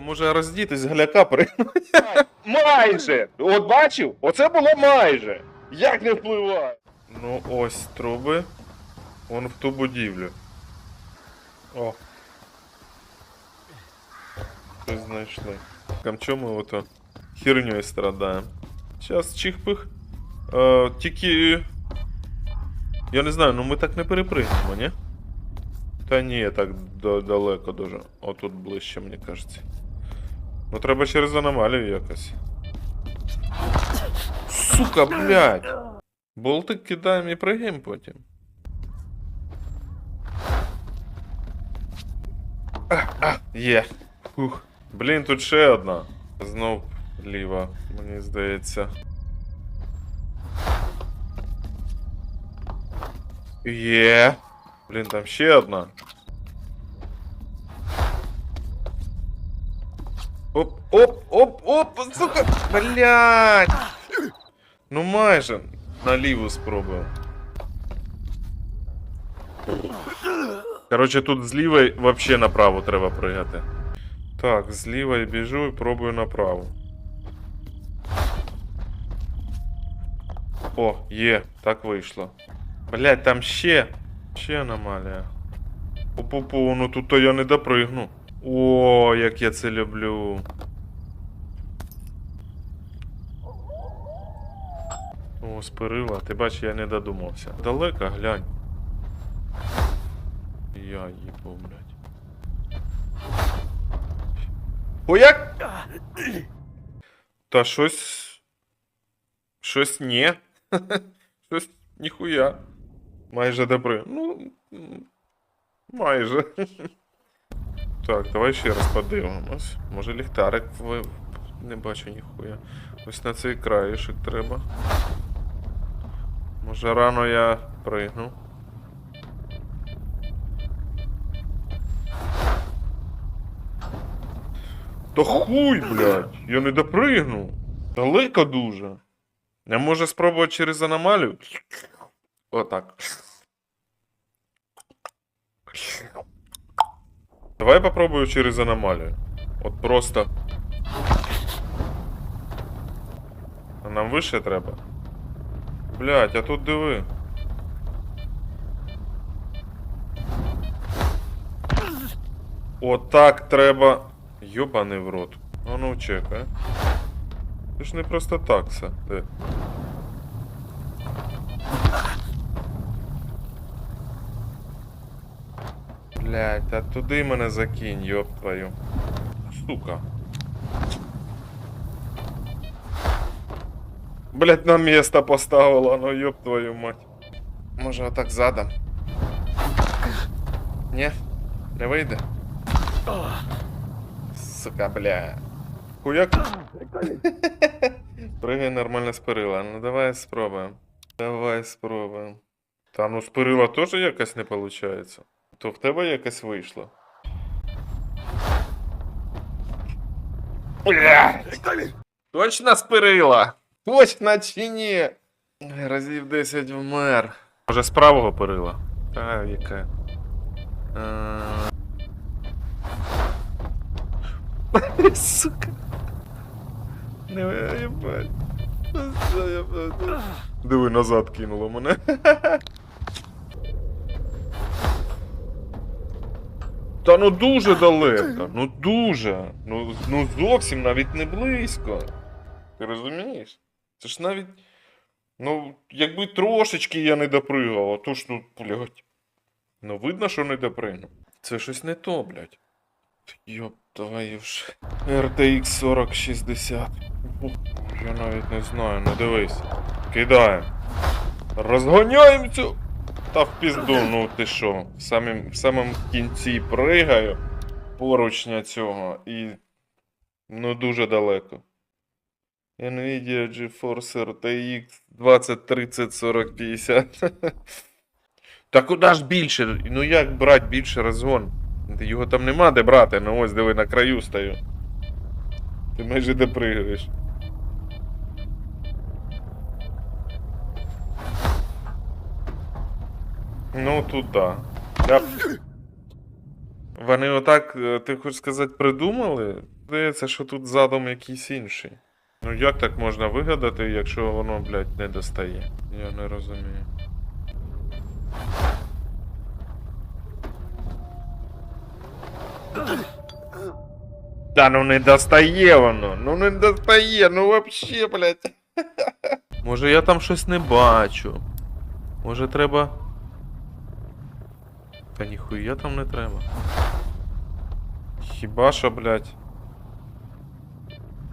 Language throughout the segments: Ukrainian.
Сука, може роздітись, гляка при. Майже! От бачив? Оце було майже! Як не впливає? Ну ось труби. Вон в ту будівлю. О. Щось знайшли. Там чому ми ото херньою страдаємо? Зараз чихпих. Е, тільки. Я не знаю, ну ми так не перепригнемо, ні? Та ні, так да- далеко дуже. Отут ближче, мені кажеться. Ну треба через аномалію якось. Сука, блядь! Болтик кидаємо і пригаємо потім. А, а, є. Фух. Блін, тут ще одна. Знов ліва, мені здається. Є. Блін, там ще одна. Оп, оп, оп, оп, сука, блядь. Ну майже на ліву спробую. Коротше, тут з лівої взагалі направо треба пригати. Так, з лівої біжу і пробую направо. О, є, так вийшло. Блять, там ще. Ще аномалія. Опу-пу, ну тут то я не допригну. О, як я це люблю. О, спирила, ти бачиш, я не додумався. Далеко, глянь. Я їбу, блядь. Хуяк! Та щось. Щось ні. Щось ніхуя. Майже добре. Ну. Майже. Так, давай ще раз подивимось. Може ліхтарик в... не бачу ніхуя. Ось на цей краєшок треба. Може рано я пригну. Та хуй, блядь, я не допригну. Далеко дуже. Я може спробувати через аномалію? Отак. Давай попробую через аномалію. От просто. А нам вище треба. Блять, а тут диви. Отак треба. Йобаний в рот. А ну чекай. Це ж не просто так це. Де? Блять, та туди мене закинь, йоб твою. Сука. Блять, на місто поставила, ну йоб твою мать. Може отак задом? Ні? Не вийде? Сука, бля. Хуяк. Пригай нормально з перила. Ну давай спробуємо. Давай спробуємо. Та ну з перила теж якось не виходить. То в тебе якось вийшло. Бля! Точно з перила? Точно чи ні? Разів 10 вмер. Може з правого перила? Та яке? Е, Сука. Не ебать. Диви, назад кинуло мене. Та ну дуже далеко. Ну дуже. Ну, ну зовсім навіть не близько. Ти розумієш? Це ж навіть. Ну, якби трошечки я не допригав, а то ж ну, блядь. Ну видно, що не допригнув. Це щось не то, блядь. Йоп, твою ж. RTX 4060. Ух, Я навіть не знаю, ну дивись. Кидаємо. Розгоняємо цю. Та в пізду, ну ти що? В самім, в самому кінці пригаю поручня цього і. Ну дуже далеко. Nvidia GeForce RTX 2030 40 50. Та куди ж більше? Ну як брати більше розгон? Його там нема де брати, ну ось диви на краю стою. Ти майже допригаєш. Ну тут да. Я... Вони отак, е, ти хочеш сказати, придумали Здається, що тут задум якийсь інший. Ну як так можна вигадати, якщо воно, блядь, не достає? Я не розумію. Та ну не достає воно, ну не достає, ну вообще, блядь. Може я там щось не бачу. Може треба. Та ніхуя там не треба. Хіба що, блядь.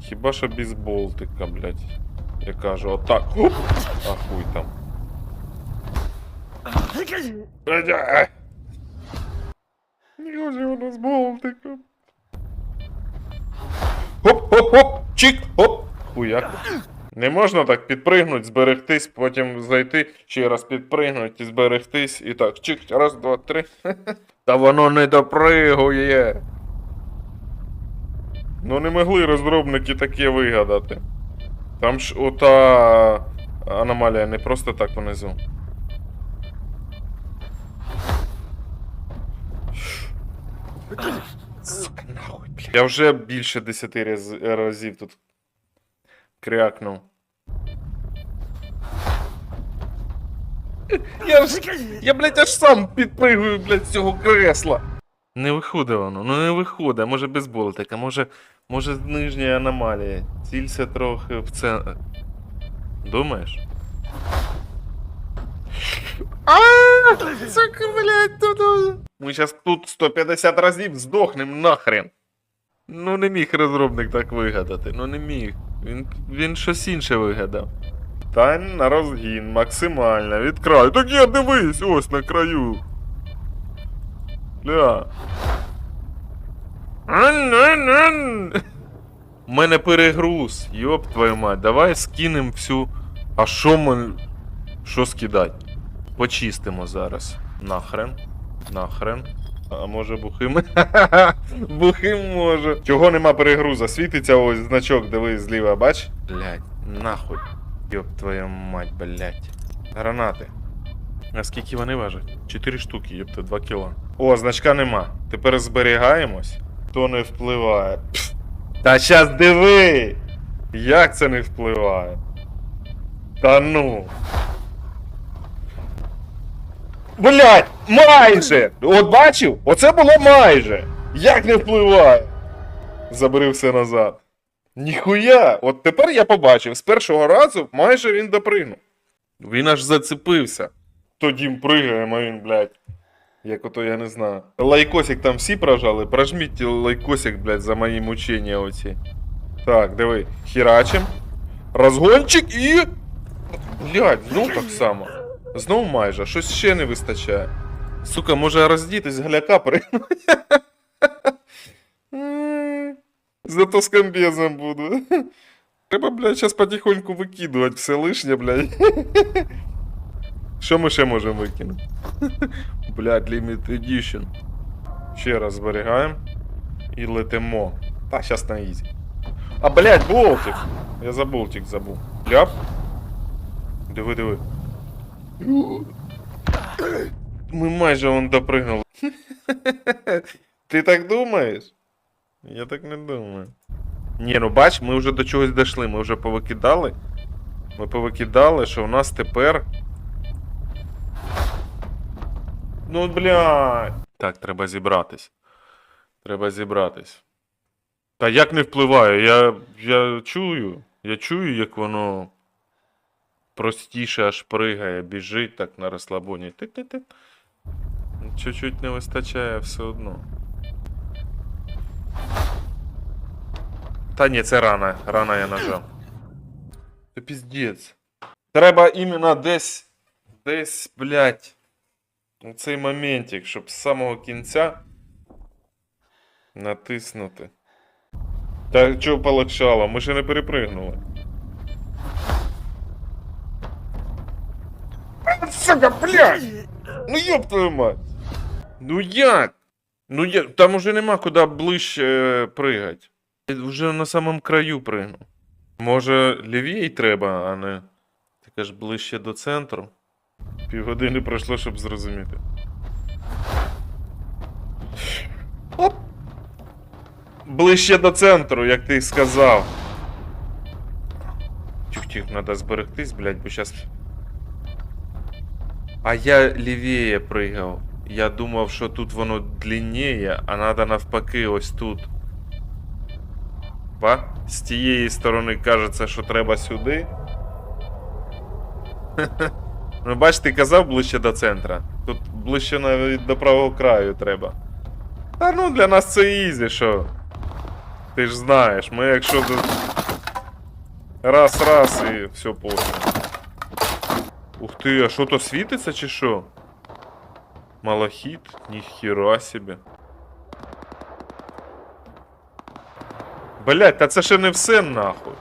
Хіба що без болтика, блядь. Я кажу, отак. Оп! А хуй там. Бля. Не може воно з болтиком. Хоп, хоп, хоп, чик, хоп. Хуяк. Не можна так підпригнути, зберегтись, потім зайти, ще раз підпригнути, зберегтись і так, чик, раз, два, три. Та воно не допригує. Ну не могли розробники таке вигадати. Там ж ота аномалія не просто так внизу. Сука, нахуй, бля. Я вже більше 10 раз, разів тут крякнув. Я ж, я, блядь, аж сам підпригую, блядь, з цього кресла. Не виходить воно, ну не виходить. Може без болтика, може, може нижня аномалія. Цілься трохи в це. Думаєш? А, сука, блядь, тут. Ми зараз тут 150 разів здохнем нахрен. Ну не міг розробник так вигадати, ну не міг. Він, він щось інше вигадав. Тань на розгін, максимально, від краю. Так я дивись, ось на краю. Ля. У мене перегруз, йоп твою мать, давай скинем всю. А що ми. Що скидать? Почистимо зараз. Нахрен. Нахрен. А може бухим? бухим може. Чого нема перегруза? Світиться ось значок, дивись зліва, бач? Блять, нахуй. Йоп твою мать, блять. Гранати. А скільки вони важать? 4 штуки, єпта, 2 кіла. О, значка нема. Тепер зберігаємось. То не впливає. Пф. Та щас диви! Як це не впливає? Та ну. Блять, майже! От бачив? Оце було майже! Як не впливає? Забери все назад. Ніхуя! От тепер я побачив, з першого разу майже він допригнув. Він аж зацепився. Тоді пригаємо він, блядь. Як ото я не знаю. Лайкосик там всі прожали. Прожміть лайкосик, блядь, за мої мучення оці. Так, диви. Херачим. Розгончик і. Блядь, знов так само. Знов майже, щось ще не вистачає. Сука, може роздітись гляка пригнути. Зато з комбезом буду. Треба, блядь, зараз потихоньку викидувати все лишнє, блядь. Що ми ще можемо викинути? Блядь, Limited Edition. Ще раз зберігаємо. І летимо. Та, щас на ізі. А, блядь, болтик! Я за болтик забув. Ляп. Диви, диви. Ми майже вон допригнули. Ти так думаєш? Я так не думаю. Ні, ну бач, ми вже до чогось дійшли, ми вже повикидали. Ми повикидали, що у нас тепер. Ну, блядь. Так, треба зібратись. Треба зібратись. Та як не впливає? Я, я чую. Я чую, як воно простіше аж пригає, біжить так на розслабоні. Ти-ти-ти. Чуть-чуть не вистачає все одно. Та ні, це рана. Рана я нажав. Це піздець. Треба іменно десь. Десь, блядь. У цей моментик, щоб з самого кінця натиснути. Та чого полегшало? Ми ще не перепригнули. Сука, блядь! Ну ёб твою мать! Ну як? Ну я... там уже нема куди ближче е, пригать. Вже на самому краю пригнув. Може, лівій треба, а не. Таке ж ближче до центру. Півгодини пройшло, щоб зрозуміти. Оп! ближче до центру, як ти сказав. Тих-тих, треба зберегтись, блядь, бо щас. А я лівіє пригав. Я думав, що тут воно длинніє, а треба навпаки ось тут. Ба? З тієї сторони кажеться, що треба сюди. Ну, бач, ти казав ближче до центра. Тут ближче навіть до правого краю треба. Та ну для нас це ізі, що. Ти ж знаєш, ми якщо тут. Раз, раз і все пофіг. Ух ти, а що то світиться чи що? Малахіт? Ніхіра собі. Блять, та це ще не все нахуй.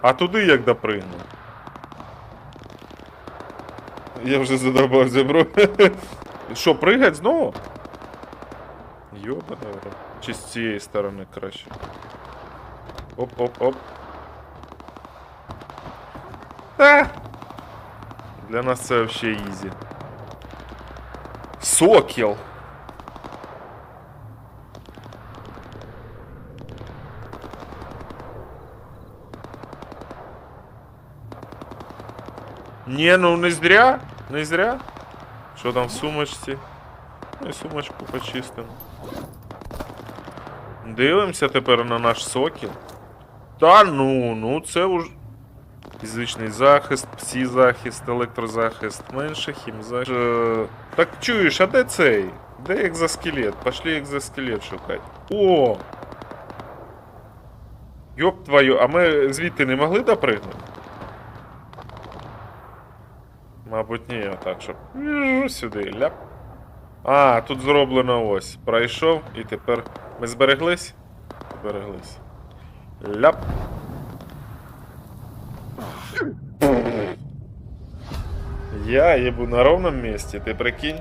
А туди як допригну? Я вже задобався, бро. Що, пригать знову? Йобана, бро. Чи з цієї сторони краще? Оп-оп-оп. Та! Для нас це вообще ізі. Сокіл! Не, ну не зря, не зря. Що там в сумочці? Ну і сумочку почистимо. Дивимося тепер на наш сокіл. Та ну, ну це уж. Фізичний захист, псі-захист, електрозахист, менше хімзахист. Е, Так чуєш, а де цей? Де екзоскелет? Пошли екзоскелет шукати. О! Йоп твою, а ми звідти не могли допригнути? Мабуть, ні, отак, щоб сюди, ляп. А, тут зроблено ось. Пройшов і тепер. Ми збереглись? Збереглись. Ляп. Я ебу на ровном месте, ты прикинь?